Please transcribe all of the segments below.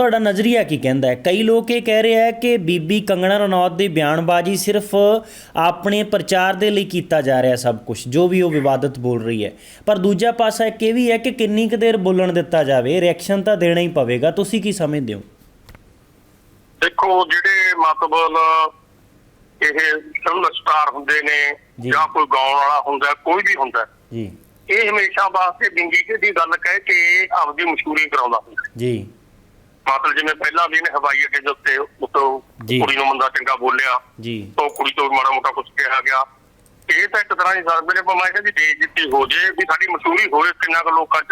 ਤੁਹਾਡਾ ਨਜ਼ਰੀਆ ਕੀ ਕਹਿੰਦਾ ਹੈ? ਕਈ ਲੋਕ ਇਹ ਕਹਿ ਰਹੇ ਹੈ ਕਿ ਬੀਬੀ ਕੰਗਣਾ ਰਣੌਤ ਦੀ ਬਿਆਨਬਾਜ਼ੀ ਸਿਰਫ ਆਪਣੇ ਪ੍ਰਚਾਰ ਦੇ ਲਈ ਕੀਤਾ ਜਾ ਰਿਹਾ ਸਭ ਕੁਝ ਜੋ ਵੀ ਉਹ ਵਿਵਾਦਤ ਬੋਲ ਰਹੀ ਹੈ। ਪਰ ਦੂਜਾ ਪਾਸਾ ਇੱਕ ਇਹ ਵੀ ਹੈ ਕਿ ਕਿੰਨੀ ਕੁ ਦੇਰ ਬੋਲਣ ਦਿੱਤਾ ਜਾਵੇ ਰਿਐਕਸ਼ਨ ਤਾਂ ਦੇਣਾ ਹੀ ਪਵੇਗਾ। ਤੁਸੀਂ ਕੀ ਸਮਝਦੇ ਹੋ? ਦੇਖੋ ਜਿਹੜੇ ਮਤਲਬ ਇਹ ਫਿਲਮ ਸਟਾਰ ਹੁੰਦੇ ਨੇ ਜੀ। ਕੋਈ ਗਾਉਣ ਵਾਲਾ ਹੁੰਦਾ ਕੋਈ ਵੀ ਹੁੰਦਾ ਜੀ। ਇਹ ਹਮੇਸ਼ਾ ਵਾਸਤੇ ਬਿੰਗੀ ਦੀ ਗੱਲ ਕਹਿ ਕੇ ਆਪਦੀ ਮਸ਼ਹੂਰੀ ਕਰਾਉਂਦਾ ਹੁੰਦਾ ਜੀ। ਮਤਲਬ ਜਿਵੇਂ ਪਹਿਲਾਂ ਵੀ ਇਹਨੇ ਹਵਾਈ ਅੱਡੇ ਦੇ ਉੱਤੇ ਉੱਤੋਂ। ਕੁੜੀ ਨੂੰ ਮੰਦਾ ਚੰਗਾ ਬੋਲਿਆ। ਜੀ। ਉਹ ਕੁੜੀ ਤੋਂ ਮਾੜਾ ਮੋਟਾ ਕੁਝ ਕਿਹਾ ਗਿਆ। ਇਹ ਤਾਂ ਇੱਕ ਤਰ੍ਹਾਂ ਦੀ ਸਰਵੇ ਨੇ ਭਾਵੇਂ ਕਹਿੰਦੀ ਬੇਇੱਜ਼ਤੀ ਹੋ ਜੇ ਵੀ ਸਾਡੀ ਮਸ਼ਹੂਰੀ ਹੋਵੇ ਕਿੰਨਾ ਕੁ ਲੋਕਾਂ ਚ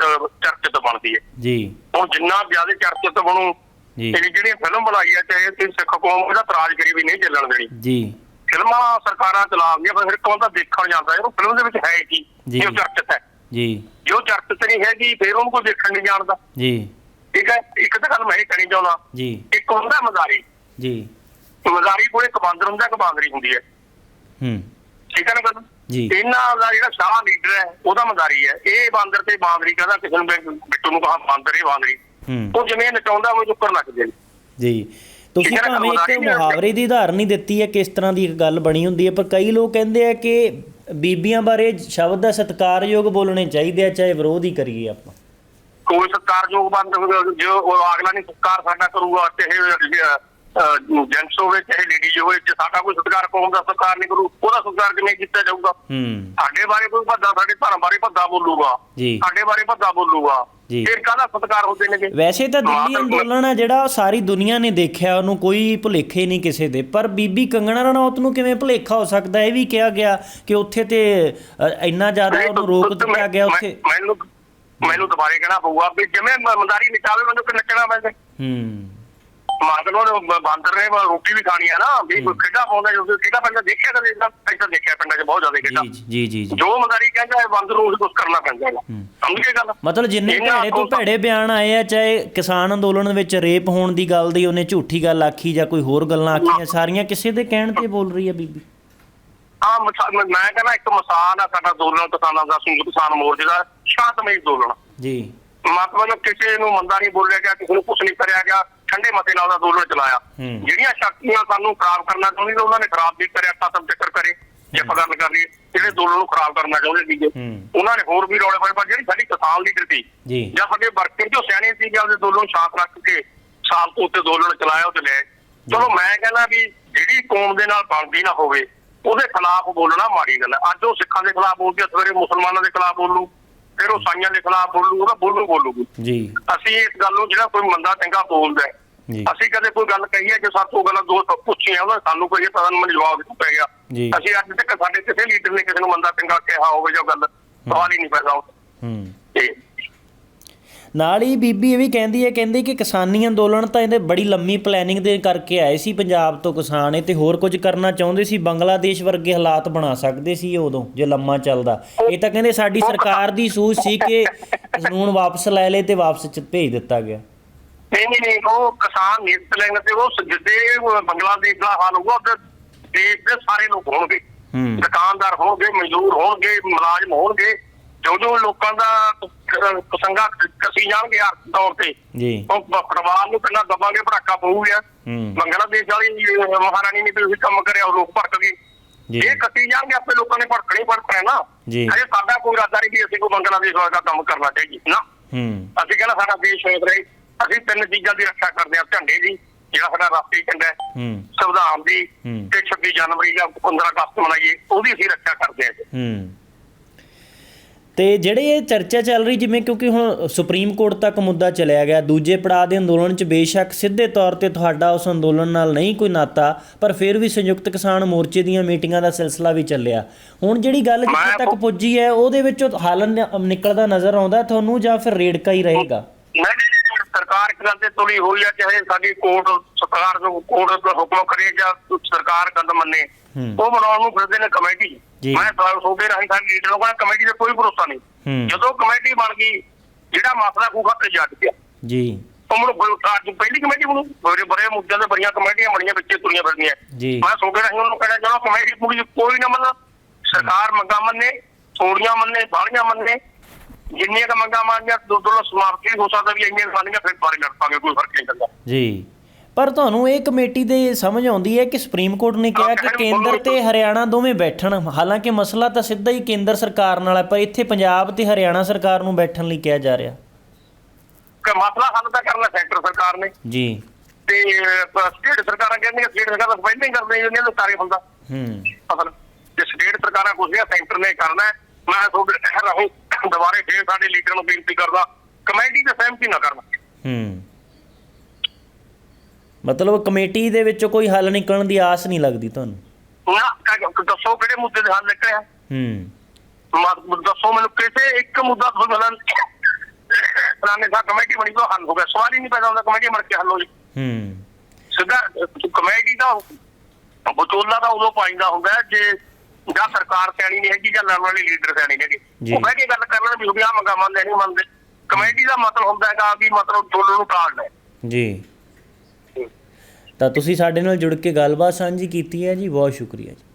ਚਰਚਿਤ ਬਣਦੀ ਹੈ। ਜੀ। ਹੁਣ ਜਿੰਨਾ ਜ਼ਿਆਦਾ ਚਰਚਿਤ ਬਣੂ ਜੀ। ਇਹ ਜਿਹੜੀ ਫਿਲਮ ਬਣਾਈ ਹੈ ਚਾਹੇ ਤੇ ਸਿੱਖ ਕੌਮ ਉਹਦਾ ਤਰਾਜਗਰੀ ਵੀ ਨਹੀਂ ਚੱਲਣ ਦੇਣੀ। ਜੀ। ਫਿਲਮਾਂ ਸਰਕਾਰਾਂ ਚਲਾਉਂਦੀਆਂ ਪਰ ਫਿਰ ਕੌਣ ਤਾਂ ਦੇਖਣ ਜਾਂਦਾ ਉਹ ਫਿਲਮ ਦੇ ਵਿੱਚ ਹੈ ਕੀ? ਉਹ ਚਰਚਿਤ ਹੈ। ਜੀ। ਜੇ ਚਰਚਿਤ ਨਹੀਂ ਹੈਗੀ ਫਿਰ ਉਹਨੂੰ ਕੋਈ ਦੇਖਣ ਨਹੀਂ ਜਾਣਦਾ। ਜੀ। ਠੀਕ ਹੈ? ਇੱਕ ਤਾਂ ਗੱਲ ਮੈਂ ਇਹ ਕਹਿਣੀ ਚਾਹੁੰਦਾ। ਜੀ। ਇੱਕ ਹੁੰਦਾ ਮਜ਼ਾਰੀ। ਜੀ। ਮਜ਼ਾਰੀ ਕੋਲ ਬਾਂਦਰ ਹੁੰਦਾ ਇੱਕ ਬਾਂਦਰੀ ਹੁੰਦੀ ਹੈ। ਹੂੰ। ਠੀਕ ਹੈ ਨਾ ਗੱਲ? ਜੀ। ਇਹਨਾਂ ਦਾ ਜਿਹੜਾ ਸ਼ਾਹ ਲੀਡਰ ਹੈ ਉਹਦਾ ਮਜ਼ਾਰੀ ਹੈ। ਇਹ ਬਾਂਦਰ ਤੇ ਬਾਂਦਰੀ ਕਹਿੰਦਾ ਕਿਸੇ ਨੂੰ ਬਿੱਟੂ ਨੂੰ ਕਹਾ ਬਾਂਦਰ ਇਹ ਬਾਂਦਰੀ। ਉਹ ਜਿਵੇਂ ਨਚਾਉਂਦਾ ਉਹ ਚੁੱਕਰ ਲੱਗਦੇ ਨੇ ਜੀ। ਤੁਸੀਂ ਭਾਵੇਂ ਇੱਕ। ਮੁਹਾਵਰੇ ਦੀ ਉਦਾਹਰਣ ਹੀ ਦਿੱਤੀ ਹੈ ਕਿਸ ਤਰ੍ਹਾਂ ਦੀ ਇੱਕ ਗੱਲ ਬਣੀ ਹੁੰਦੀ ਹੈ ਪਰ ਕਈ ਲੋਕ ਕਹਿੰਦੇ ਆ ਕਿ ਬੀਬੀਆਂ ਬਾਰੇ ਸ਼ਬਦ ਦਾ ਸਤਿਕਾਰਯੋਗ ਬੋਲਣੇ ਚਾਹੀਦੇ ਆ ਚਾਹੇ ਵਿਰੋਧ ਹੀ ਕਰੀਏ ਆਪਾਂ। ਕੋਈ ਸਤਿਕਾਰਯੋਗ ਬੰਦ ਜੋ ਉਹ ਅਗਲਾ ਨਹੀਂ ਸਤਿਕਾਰ ਸਾਡਾ ਕਰੂਗਾ ਚਾਹੇ ਜੈਂਟਸ ਹੋਵੇ ਚਾਹੇ ਲੇਡੀਜ਼ ਹੋਵੇ ਜੇ ਸਾਡਾ ਕੋਈ ਸਤਿਕਾਰ ਕੌਮ ਦਾ ਸਤਿਕਾਰ ਨਹੀਂ ਕਰੂ ਉਹਦਾ ਸਤਿਕਾਰ ਕਿਵੇਂ ਕੀਤਾ ਜਾਊਗਾ? ਹੂੰ। ਸਾਡੇ ਬਾਰੇ ਕੋਈ ਭੱਦਾ ਸਾਡੇ ਧਰਮ ਬਾਰੇ ਭੱਦਾ ਬੋਲੂਗਾ। ਸਾਡੇ ਬਾਰੇ ਭੱਦਾ ਬੋਲੂਗਾ। ਫਿਰ ਕਾਹਦਾ ਸਤਿਕਾਰ ਹੁੰਦੇ ਨੇਗੇ? ਵੈਸੇ ਤਾਂ ਦਿੱਲੀ ਅੰਦੋਲਨ ਆ ਜਿਹੜਾ ਸਾਰੀ ਦੁਨੀਆ ਨੇ ਦੇਖਿਆ ਉਹਨੂੰ ਕੋਈ ਭੁਲੇਖੇ ਨਹੀਂ ਕਿਸੇ ਦੇ। ਪਰ ਬੀਬੀ ਕੰਗਣਾ ਰਣੌਤ ਨੂੰ ਕਿਵੇਂ ਭੁਲੇਖਾ ਹੋ ਸਕਦਾ? ਇਹ ਵੀ ਕਿਹਾ ਗਿਆ ਕਿ ਉੱਥੇ ਤੇ ਇੰਨਾ ਜ਼ਿਆਦਾ ਉਹਨੂੰ ਰੋਕ ਦਿੱਤਾ ਗਿਆ ਉੱਥੇ। ਮੈਨੂੰ ਮੈਨੂੰ ਦੁਬਾਰੇ ਕਹਿਣਾ ਪਊਗਾ ਵੀ ਜਿਵੇਂ ਮੰਦਾਰੀ ਨਿਕਾਵੇ ਮੈਨੂੰ ਕਿ ਨੱਚਣਾ ਪੈਂਦਾ। ਹੂੰ। ਮਾਗਲੋ ਬਾਂਦਰ ਨੇ ਰੋਟੀ ਵੀ ਖਾਣੀ ਹੈ ਨਾ ਵੀ ਕੋਈ ਖੇਡਾ ਪਾਉਂਦਾ ਜਦੋਂ ਖੇਡਾ ਪੈਂਦਾ ਦੇਖਿਆ ਕਦੇ ਇਦਾਂ ਇੱਦਾਂ ਦੇਖਿਆ ਪਿੰਡਾਂ 'ਚ ਬਹੁਤ ਜ਼ਿਆਦਾ ਖੇਡਾ। ਜੀ ਜੀ ਜੀ ਜੀ। ਜੋ ਮੰਦਾਰੀ ਕਹਿੰਦਾ ਹੈ ਬਾਂਦਰ ਨੂੰ ਕੁਝ ਕਰਨਾ ਪੈਂਦਾ ਹੈਗਾ। ਸਮਝ ਗਏ ਗੱਲ? ਮਤਲਬ ਜਿੰਨੇ ਭੈੜੇ ਤੋਂ ਤੋਂ- ਭੈੜੇ ਬਿਆਨ ਆਏ ਆ ਚਾਹੇ ਕਿਸਾਨ ਅੰਦੋਲਨ ਵਿੱਚ ਰੇਪ ਹੋਣ ਦੀ ਗੱਲ ਦੀ ਉਹਨੇ ਝੂਠੀ ਗੱਲ ਆਖੀ ਜਾਂ ਕੋਈ ਹੋਰ ਗੱਲਾਂ ਆਖੀਆਂ ਸਾਰੀਆਂ ਕਿਸੇ ਦੇ ਕਹਿਣ ਤੇ ਬੋਲ ਰਹੀ ਹੈ ਬੀਬੀ। ਆ ਮੈਂ ਕਹਿੰਦਾ ਇੱਕ ਮਿਸਾਲ ਆ ਸਾਡਾ ਅੰਦੋਲਨ ਕਿਸਾਨਾਂ ਦਾ ਸੰਯੁਕਤ ਕਿਸਾਨ ਮੋਰਚੇ ਦਾ ਸ਼ਾਂਤਮਈ ਅੰਦੋਲਨ ਜੀ। ਮਤਲਬ ਕਿਸੇ ਨੂੰ ਮੰਦਾ ਨਹੀਂ ਬੋਲਿਆ ਗਿਆ ਕਿਸੇ ਨੂੰ ਕੁਝ ਨਹੀਂ ਕਰਿਆ ਗਿਆ ਠੰਡੇ ਮਤੇ ਨਾਲ ਉਹਦਾ ਅੰਦੋਲਨ ਚਲਾਇਆ। ਜਿਹੜੀਆਂ ਸ਼ਕਤੀਆਂ ਸਾਨੂੰ ਖਰਾਬ ਕਰਨਾ ਚਾਹੁੰਦੀਆਂ ਉਹਨਾਂ ਨੇ ਖਰਾਬ ਵੀ ਕਰਿਆ ਕਤਮ ਚੱਕਰ ਕਰੇ ਜੇ ਆਪਾਂ ਗੱਲ ਕਰ ਲਈਏ ਜਿਹੜੇ ਅੰਦੋਲਨ ਨੂੰ ਖਰਾਬ ਕਰਨਾ ਚਾਹੁੰਦੇ ਸੀਗੇ। ਉਹਨਾਂ ਨੇ ਹੋਰ ਵੀ ਰੌਲੇ ਪਾਏ ਪਰ ਜਿਹੜੀ ਸਾਡੀ ਕਿਸਾਨ ਲੀਡਰ ਸੀ ਜੀ। ਸਾਡੇ ਵਰਕਰ ਜੋ ਸਿਆਣੇ ਸੀ ਜਾਂ ਉਹਦੇ ਅੰਦੋਲਨ ਸ਼ਾਂਤ ਰੱਖ ਕੇ ਸਾਲ ਤੋਂ ਉੱਤੇ ਅੰਦੋਲਨ ਚਲਾਇਆ ਉਹ ਤੇ ਲੈ ਚਲੋ ਮੈਂ ਕਹਿੰਦਾ ਵੀ ਜਿਹੜੀ ਕੌਮ ਦੇ ਨਾਲ ਬਣਦੀ ਨਾ ਹੋਵੇ ਉਹਦੇ ਖਿਲਾਫ ਬੋਲਣਾ ਮਾੜੀ ਗੱਲ ਹੈ। ਅੱਜ ਉਹ ਸਿੱਖਾਂ ਦੇ ਖਿਲਾਫ ਬੋਲਦੀ ਹੈ ਸਵੇਰੇ ਮੁਸਲਮਾਨਾਂ ਦੇ ਖਿਲਾਫ ਬੋਲੂ ਫਿਰ ਉਹ ਸਾਈਆਂ ਦੇ ਖਿਲਾਫ ਬੋਲੂ ਉਹਦਾ ਬੋਲੂ ਬੋਲੂਗੀ। ਜੀ। ਅਸੀਂ ਇਸ ਗੱਲ ਨੂੰ ਜਿਹੜਾ ਕੋਈ ਮੰਦਾ ਚੰਗਾ ਬੋਲਦਾ। ਅਸੀਂ ਕਦੇ ਕੋਈ ਗੱਲ ਕਹੀ ਹੈ ਕਿ ਸਾਥੋਂ ਗੱਲਾਂ ਦੋ ਪੁੱਛੀਆਂ ਉਹਨਾਂ ਸਾਨੂੰ ਕੋਈ ਪਤਾ ਨਹੀਂ ਮੈਨੂੰ ਜਵਾਬ ਦੇਣਾ ਪੈ ਗਿਆ। ਅਸੀਂ ਅੱਜ ਤੱਕ ਸਾਡੇ ਕਿਸੇ ਲੀਡਰ ਨੇ ਕਿਸੇ ਨੂੰ ਮੰਦਾ ਚੰਗਾ ਕਿਹਾ ਹੋਵੇ ਜੋ ਗੱਲ ਸਵਾਲ ਹੀ ਨਹੀਂ ਪੈਦਾ ਹੁੰਦਾ ਹੂੰ। ਤੇ ਨਾਲ ਹੀ ਬੀਬੀ ਇਹ ਵੀ ਕਹਿੰਦੀ ਹੈ ਕਹਿੰਦੇ ਕਿ ਕਿਸਾਨੀ ਅੰਦੋਲਨ ਤਾਂ ਇਹਦੇ ਬੜੀ ਲੰਮੀ ਪਲੈਨਿੰਗ ਦੇ ਕਰਕੇ ਆਏ ਸੀ ਪੰਜਾਬ ਤੋਂ ਕਿਸਾਨ ਇਹ ਤੇ ਹੋਰ ਕੁਝ ਕਰਨਾ ਚਾਹੁੰਦੇ ਸੀ ਬੰਗਲਾਦੇਸ਼ ਵਰਗੇ ਹਾਲਾਤ ਬਣਾ ਸਕਦੇ ਸੀ ਉਦੋਂ ਜੇ ਲੰਮਾ ਚੱਲਦਾ। ਇਹ ਤਾਂ ਕਹਿੰਦੇ ਸਾਡੀ ਸਰਕਾਰ ਦੀ ਸੂਝ ਸੀ ਕਿ ਕਾਨੂੰਨ ਵਾਪਸ ਲੈ ਲਏ ਤੇ ਵਾਪਸ ਚ ਭੇਜ ਦਿੱਤਾ ਗਿਆ। ਨਹੀਂ ਨਹੀਂ ਨਹੀਂ ਉਹ ਕਿਸਾਨ ਨੀਤ ਲੈਣ ਤੇ ਉਹ ਜਿੱਦੇ ਬੰਗਲਾਦੇਸ਼ ਦਾ ਹਾਲ ਹੋਊਗਾ ਉਧਰ ਦੇਸ਼ ਦੇ ਸਾਰੇ ਲੋਕ ਹੋਣਗੇ। ਦੁਕਾਨਦਾਰ ਹੋਣਗੇ ਮਜ਼ਦੂਰ ਹੋਣਗੇ ਮੁਲਾਜ਼ਮ ਹੋਣਗੇ। ਜੋ ਜੋ ਲੋਕਾਂ ਦਾ ਕਸੰਗਾ ਕਸੀ ਜਾਣਗੇ ਆਰਥਿਕ ਤੌਰ ਤੇ ਜੀ। ਉਹ ਪਰਿਵਾਰ ਨੂੰ ਕਿੰਨਾ ਦਬਾਂਗੇ ਭੜਾਕਾ ਪਊਗਾ। ਬੰਗਲਾਦੇਸ਼ ਵਾਲੀ ਮਹਾਰਾਣੀ ਨੇ ਵੀ ਕੰਮ ਕਰਿਆ ਉਹ ਲੋਕ ਭੜਕ ਗਏ ਜੀ। ਇਹ ਕੱਟੀ ਜਾਣਗੇ ਆਪੇ ਲੋਕਾਂ ਨੇ ਭੜਕਣੇ ਭੜਕਣਾ ਨਾ। ਜੀ। ਅਜੇ ਸਾਡਾ ਕੋਈ ਇਰਾਦਾ ਨਹੀਂ ਕਿ ਅਸੀਂ ਕੋਈ ਬੰਗਲਾਦੇਸ਼ ਵਰਗਾ ਕੰਮ ਕਰਨਾ ਚਾਹੀਏ ਨਾ। ਹੂੰ। ਅਸੀਂ ਕਹਿੰਦਾ ਸਾਡਾ ਦੇਸ਼ ਹੋਇ ਰਹੇ। ਅਸੀਂ ਤਿੰਨ ਚੀਜ਼ਾਂ ਦੀ ਰੱਖਿਆ ਕਰਦੇ ਹਾਂ ਝੰਡੇ ਦੀ ਜਿਹੜਾ ਸਾਡਾ ਰਾਸ਼ਟਰੀ ਝੰਡਾ ਹੈ। ਸੰਵਿਧਾਨ ਦੀ। ਤੇ 26 ਜਨਵਰੀ ਜਾਂ 15 ਅਗਸਤ ਮਨਾਈਏ ਉਹਦੀ ਅਸੀਂ ਰੱਖਿਆ ਕਰਦੇ। ਹੂੰ। ਤੇ ਜਿਹੜੇ ਇਹ ਚਰਚਾ ਚੱਲ ਰਹੀ ਜਿਵੇਂ ਕਿਉਂਕਿ ਹੁਣ ਸੁਪਰੀਮ ਕੋਰਟ ਤੱਕ ਮੁੱਦਾ ਚਲਿਆ ਗਿਆ ਦੂਜੇ ਪੜਾਅ ਦੇ ਅੰਦੋਲਨ 'ਚ ਬੇਸ਼ੱਕ ਸਿੱਧੇ ਤੌਰ ਤੇ ਤੁਹਾਡਾ ਉਸ ਅੰਦੋਲਨ ਨਾਲ ਨਹੀਂ ਕੋਈ ਨਾਤਾ ਪਰ ਫਿਰ ਵੀ ਸੰਯੁਕਤ ਕਿਸਾਨ ਮੋਰਚੇ ਦੀਆਂ ਮੀਟਿੰਗਾਂ ਦਾ ਸਿਲਸਿਲਾ ਵੀ ਚੱਲਿਆ। ਹੁਣ ਜਿਹੜੀ ਗੱਲ ਜਿੱਥੇ ਤੱਕ ਪੁੱਜੀ ਹੈ ਉਹਦੇ ਵਿੱਚੋਂ ਹੱਲ ਨਿਕਲਦਾ ਨਜ਼ਰ ਆਉਂਦਾ ਤੁਹਾਨੂੰ ਜਾਂ ਫਿਰ ਰੇੜਕਾ ਹੀ ਰਹੇਗਾ? ਸਰਕਾਰ ਗੱਲ ਤੇ ਤੁਲੀ ਹੋਈ ਆ ਚਾਹੇ ਸਾਡੀ ਕੋਰਟ ਸਰਕਾਰ ਨੂੰ ਕੋਰਟ ਦਾ ਹੁਕਮ ਕਰੇ ਜਾਂ ਸਰਕਾਰ ਕਦਮ ਮੰਨੇ ਹੂੰ। ਉਹ ਬਣਾਉਣ ਨੂੰ ਫਿਰਦੇ ਨੇ ਕਮੇਟੀ। ਜੀ। ਮੈਂ ਸਵਾਲ ਸੋਦੇ ਰਾਹੀਂ ਸਾਡੇ ਲੀਡਰ ਨੂੰ ਕਹਿੰਦਾ ਕਮੇਟੀ ਦਾ ਕੋਈ ਭਰੋਸਾ ਨਹੀਂ। ਜਦੋਂ ਕਮੇਟੀ ਬਣ ਗਈ ਜਿਹੜਾ ਮਸਲਾ ਖੂਖਾ ਤੇ ਜੱਟ ਗਿਆ ਜੀ। ਮੈਨੂੰ ਬ- ਅੱਜ ਪਹਿਲੀ ਕਮੇਟੀ ਬਣੂ। ਬੜੇ ਬੜੇ ਮੁੱਦਿਆਂ ਤੇ ਬੜੀਆਂ ਕਮੇਟੀਆਂ ਬਣੀਆਂ ਵਿੱਚੇ ਤੁਰੀਆਂ ਫਿਰਦੀਆਂ। ਜੀ। ਮੈਂ ਸੋਦੇ ਰਾਹੀਂ ਉਹਨੂੰ ਕਹਿੰਦਾ ਚਲੋ ਕਮੇਟੀ ਪੂਰੀ ਕੋਈ ਨਾ ਮੰਨ। ਸਰਕਾਰ ਮੰਗਾ ਮੰਨੇ ਥੋੜੀਆਂ ਮੰਨੇ ਬਾਹਲੀਆਂ ਮੰਨੇ। ਜਿੰਨੀਆਂ ਕ ਮੰਗਾਂ ਮੰਗੀਆਂ ਅੰਦੋਲਨ ਸਮਾਪਤੀ ਹੋ ਸਕਦਾ ਵੀ ਇੰਨੀਆਂ ਸਾਡੀਆਂ ਫਿਰ ਬਾਰੇ ਲੜ ਪਾਂਗੇ ਕੋਈ ਫ਼ਰਕ ਨਹੀਂ ਪੈਂਦਾ। ਜੀ। ਪਰ ਤੁਹਾਨੂੰ ਇਹ ਕਮੇਟੀ ਦੇ ਸਮਝ ਆਉਂਦੀ ਹੈ ਕਿ ਸੁਪਰੀਮ ਕੋਰਟ ਨੇ ਕਿਹਾ ਕਿ ਕੇਂਦਰ ਤੇ ਹਰਿਆਣਾ ਦੋਵੇਂ ਬੈਠਣ। ਹਾਲਾਂਕਿ ਮਸਲਾ ਤਾਂ ਸਿੱਧਾ ਹੀ ਕੇਂਦਰ ਸਰਕਾਰ ਨਾਲ ਹੈ ਪਰ ਇੱਥੇ ਪੰਜਾਬ ਤੇ ਹਰਿਆਣਾ ਸਰਕਾਰ ਨੂੰ ਬੈਠਣ ਲਈ ਕਿਹਾ ਜਾ ਰਿਹਾ। ਕਿ ਮਸਲਾ ਹੱਲ ਤਾਂ ਕਰਨਾ ਸੈਂਟਰ ਸਰਕਾਰ ਨੇ। ਜੀ। ਤੇ ਸਟੇਟ ਸਰਕਾਰਾਂ ਕਹਿੰਦੀਆਂ ਸਟੇਟ ਸਰਕਾਰ ਤਾਂ ਪਹਿਲਾਂ ਹੀ ਕਰਦੇ ਨੇ ਸਾਰੇ ਹੁੰਦਾ। ਹੂੰ। ਫਸਲ ਤੇ ਸਟੇਟ ਸਰਕਾਰਾਂ ਕੁਝ ਨਹੀਂ ਸੈਂਟਰ ਨੇ ਕਰਨਾ। ਮੈਂ ਤੁਹਾਡੇ ਰਹੂੰ ਦੁਬਾਰੇ ਫੇਰ ਸਾਡੇ ਲੀਡਰ ਨੂੰ ਬੇਨਤੀ ਕਰਦਾ ਕਮੇਟੀ ਤੇ ਸਹਿਮਤੀ ਨਾ ਕਰਨਾ। ਹੂੰ। ਮਤਲਬ ਕਮੇਟੀ ਦੇ ਵਿੱਚੋਂ ਕੋਈ ਹੱਲ ਨਿਕਲਣ ਦੀ ਆਸ ਨਹੀਂ ਲੱਗਦੀ ਤੁਹਾਨੂੰ? ਨਾ ਕ- ਦੱਸੋ ਕਿਹੜੇ ਮੁੱਦੇ ਦੇ ਹੱਲ ਨਿਕਲਿਆ? ਹੂੰ। ਮ- ਦੱਸੋ ਮੈਨੂੰ ਕਿਸੇ ਇੱਕ ਮੁੱਦਾ ਤੁਹਾਨੂੰ ਮਿਲਣ ਫਲਾਣੇ ਦਾ ਕਮੇਟੀ ਬਣੀ ਤੋਂ ਹੱਲ ਹੋ ਗਿਆ। ਸਵਾਲ ਹੀ ਨਹੀਂ ਪੈਦਾ ਹੁੰਦਾ ਕਮੇਟੀ ਬਣ ਕੇ ਹੱਲ ਹੋ ਜੀ। ਹੂੰ। ਸਿੱਧਾ ਕਮੇਟੀ ਦਾ ਬਚੋਲਾ ਦਾ ਉਦੋਂ ਪਾਈਦਾ ਹੁੰਦਾ ਹੈ ਜੇ ਜਾਂ ਸਰਕਾਰ ਸਿਆਣੀ ਨਹੀਂ ਹੈਗੀ ਜਾਂ ਲੜਨ ਵਾਲੇ ਲੀਡਰ ਸਿਆਣੀ ਨਹੀਂ ਜੀ। ਹੈਗੇ ਉਹ ਬਹਿ ਕੇ ਗੱਲ ਕਰਨ ਵੀ ਵੀ ਆਹ ਮੰਗਾ ਮੰਨਦੇ ਨਹੀਂ ਮੰਨਦੇ। ਕਮੇਟੀ ਦਾ ਮਤਲਬ ਹੁੰਦਾ ਹੈਗਾ ਵੀ ਮਤਲਬ ਦੋਨੋਂ ਨੂੰ ਟਾਲਣਾ ਹੈ। ਜੀ। ਤਾਂ ਤੁਸੀਂ ਸਾਡੇ ਨਾਲ ਜੁੜ ਕੇ ਗੱਲਬਾਤ ਸਾਂਝੀ ਕੀਤੀ ਹੈ ਜੀ ਬਹੁਤ ਸ਼ੁਕਰੀਆ ਜੀ।